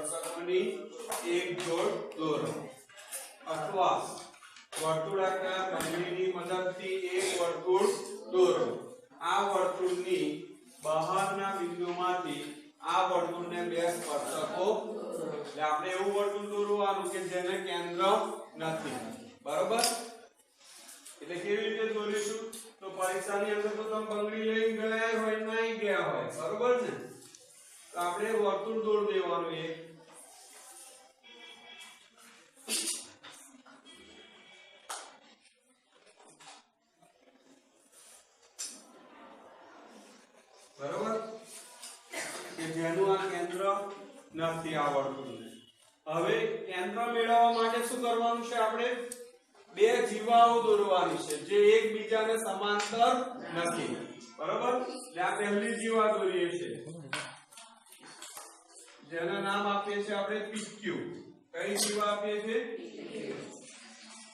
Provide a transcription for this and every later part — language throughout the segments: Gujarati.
સ્પર્શકોની એક જોડ દોરો. અથવા વર્તુળાકાર બંનેની મદદથી એક વર્તુળ દોરો. આ વર્તુળની બહારના બિંદુમાંથી આ વર્તુળને બે સ્પર્શકો. એટલે આપણે એવું વર્તુળ દોરવાનું કે જેને કેન્દ્ર નથી. બરોબર? એટલે કેવી રીતે દોરીશું? તો પરીક્ષાની અંદર તો તમે બંગડી લઈ ગયા હોય, નહીં ગયા હોય. બરોબર ને? તો આપણે વર્તુળ દોર દેવાનું એક. જેનું આ કેન્દ્ર નથી આ વર્તુળને હવે કેન્દ્ર મેળવવા માટે શું કરવાનું છે આપણે? બે જીવાઓ દોરવાની છે, જે એકબીજાને સમાંતર નથી. બરોબર? એટલે આ પહેલી જીવા દોરીએ છે. જેના નામ આપીએ છીએ આપણે પીક્યુ કઈ જીવા આપીએ છીએ?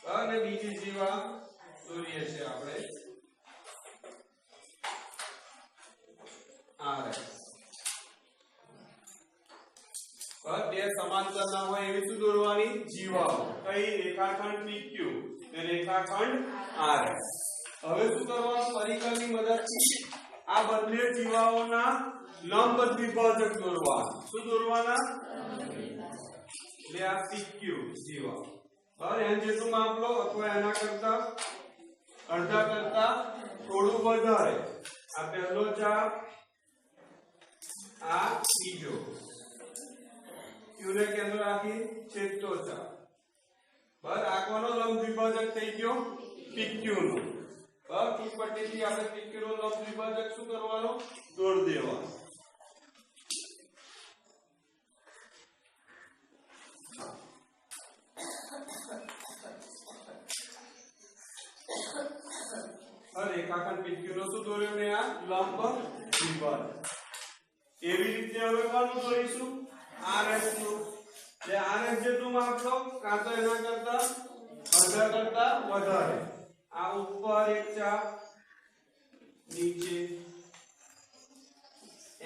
અને બીજી જીવા દોરીએ છીએ આપણે. આ પર બે સમાંતર ના હોય એવી શું દોરવાની? જીવાઓ. કઈ રેખાખંડ PQ ને રેખાખંડ RS હવે શું કરવાનું? પરિકરની મદદથી આ બંને જીવાઓના લંબ દ્વિભાજક દોરવા. શું દોરવાના? એટલે આ PQ જીવાઓ. બરાબર એમ જેટલું માપ લો અથવા એના કરતા અડધા કરતા થોડું વધારે. આ પહેલો ચાપ આ બીજો. ક્યુને કેન્દ્ર રાખી છેદતો ચાપ બસ આ લંબ દ્વિભાજક થઈ ગયો પીક્યુ નો બસ ઈ પટ્ટીથી આપણે પીક્યુ નો લંબ દ્વિભાજક શું કરવાનો? દોડ દેવાનો. રેખાખંડ પીક્યુ નો શું દોર્યો મેં આ? લંબ દ્વિભાજક. એવી રીતે હવે કોનું દોરીશું? આ નું. એટલે RS જેટલું માપ લો કાં તો એના કરતા અડધા કરતા વધારે આ ઉપર એક ચાપ નીચે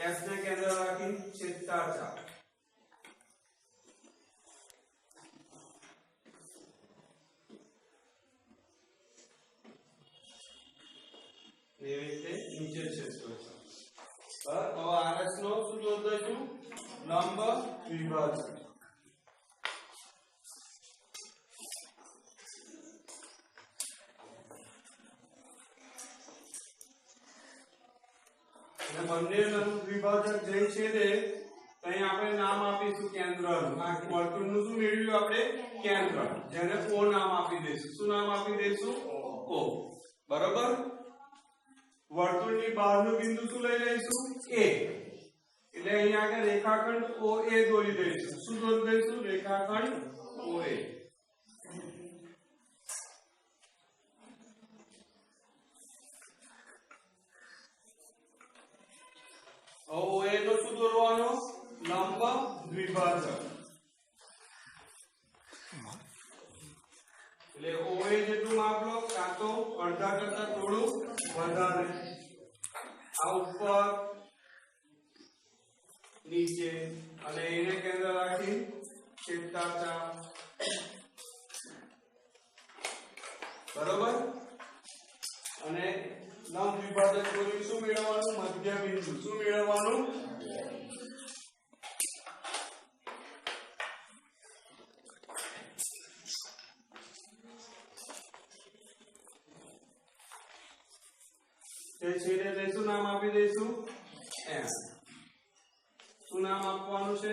S ને કેન્દ્ર રાખી છેદતા ચાપ એવી રીતે નીચે છેદતો ચાપ બરાબર હવે RS નો શું દોર દઈશું લંબ દ્વિભાજક અને બંને લંબ દ્વિભાજક જે છે તે અહીં આપણે નામ આપીશું કેન્દ્રનું આ વર્તુળનું શું મેળવ્યું આપણે? કેન્દ્ર. જેને ઓ નામ આપી દઈશું. શું નામ આપી દઈશું? ઓ બરોબર? વર્તુળની બહારનું બિંદુ શું લઈ લઈશું? એ. એટલે અહીંયા આગળ રેખાખંડ ઓ એ દોરી દઈશું. શું દોરી દઈશું? રેખાખંડ OA હવે એ તો શું દોરવાનો? લંબ દ્વિભાજક. એટલે ઓએ જેટલું માપ લો કાં તો અડધા કરતા થોડું વધારે. આ ઉપર, નીચે, અને એને કેન્દ્ર રાખી છેદતા બરોબર? અને લંબ દ્વિભાજક દોરી શું મેળવવાનું મધ્ય બિંદુ શું મેળવવાનું તે એટલે શું નામ આપી દઈશું? એમ. શું નામ આપવાનું છે?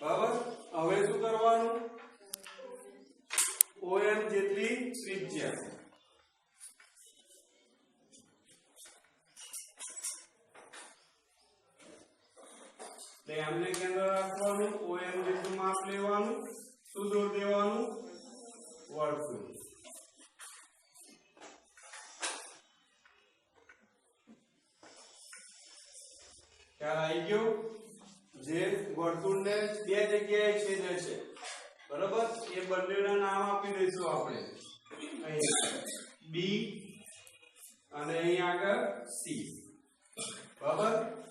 બરાબર હવે શું કરવાનું? ઓએમ જેટલી ત્રિજ્યા. એમને કેન્દ્ર રાખવાનું, ઓએમ જેટલું માપ લેવાનું શું દોર દેવાનું, વર્તુળ. ખ્યાલ આવી ગયો? જે વર્તુળને બે જગ્યાએ છેદે છે. બરોબર? એ બંનેના નામ આપી દઈશું આપણે. અહીં બી અને અહીં આગળ સી. બરાબર?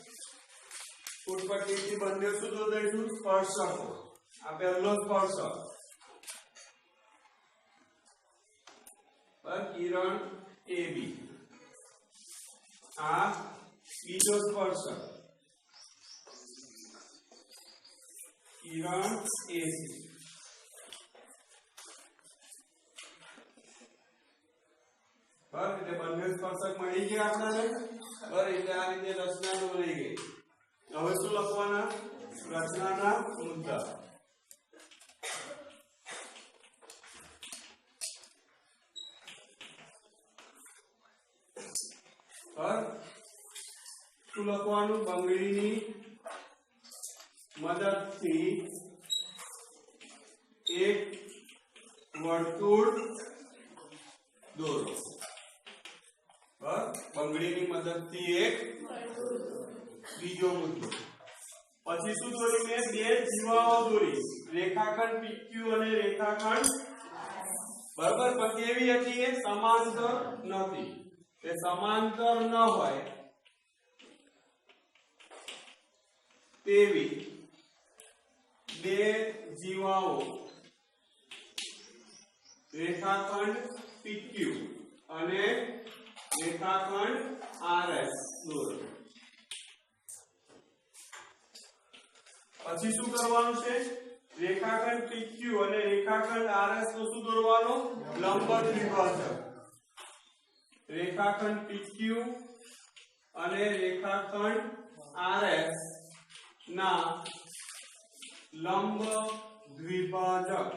ફૂટપટ્ટીથી બંને શું શોધીશું સ્પર્શકો. આ પહેલો સ્પર્શક. કિરણ એ બી. આ બીજો સ્પર્શક. કિરણ એ સી એટલે લખવાના? બંગડીની મદદથી એક વર્તુળ દોરો. બંગડીની મદદથી એક બીજો મુદ્દો. પછી શું દોરી મેં? બે જીવાઓ દોરી. રેખાખંડ PQ અને રેખાખંડ બરાબર? પણ કેવી હતી એ સમાંતર નથી. તે સમાંતર ન હોય. તેવી. બે જીવાઓ. રેખાખંડ PQ અને રેખાખંડ RS દોરો. પછી શું કરવાનું છે? રેખાખંડ PQ અને રેખાખંડ RS નો શું દોરવાનો? લંબ દ્વિભાજક. રેખાખંડ PQ અને રેખાખંડ RS ના લંબ દ્વિભાજક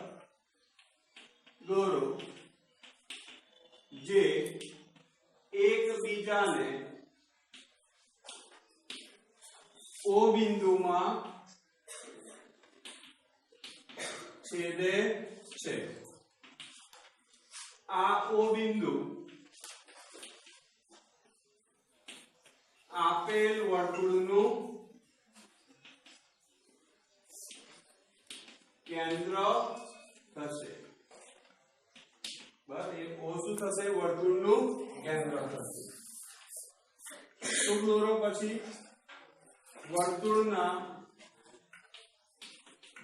દોરો જે એકબીજાને O બિંદુમાં છેદે છે આ O બિંદુ આપેલ વર્તુળનું કેન્દ્ર થશે. એ થશે, વર્તુળનું કેન્દ્ર થશે. શું દોરો પછી? વર્તુળના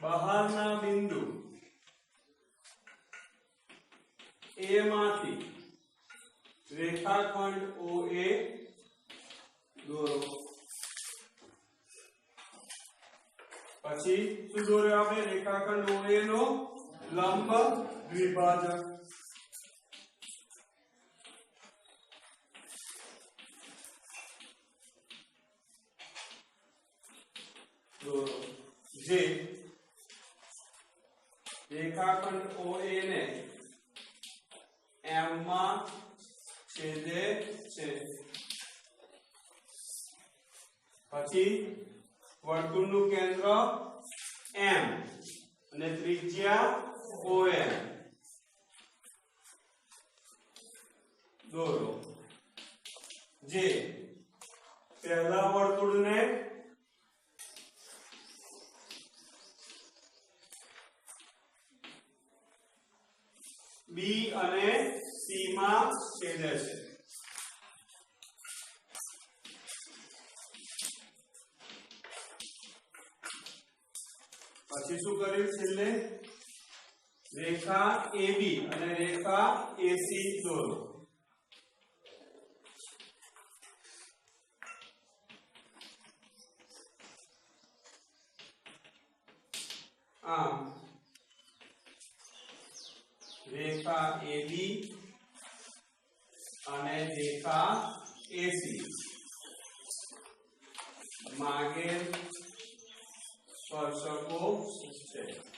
બહારના બિંદુ એ માંથી રેખાખંડ OA દોરો. પછી શું દોર્યો આપણે? રેખાખંડ OA નો લંબ દ્વિભાજક. જે રેખાખંડ OA ને M માં છેદે છે. પછી વર્તુળનું કેન્દ્ર એમ અને ત્રિજ્યા OM દોરો. જે પહેલા વર્તુળને બી અને સી માં છેદે છે પછી શું કર્યું છેલ્લે. રેખા AB અને રેખા AC દોરો. આમ. રેખા AB અને રેખા AC. માગેલ સ્પર્શકો છે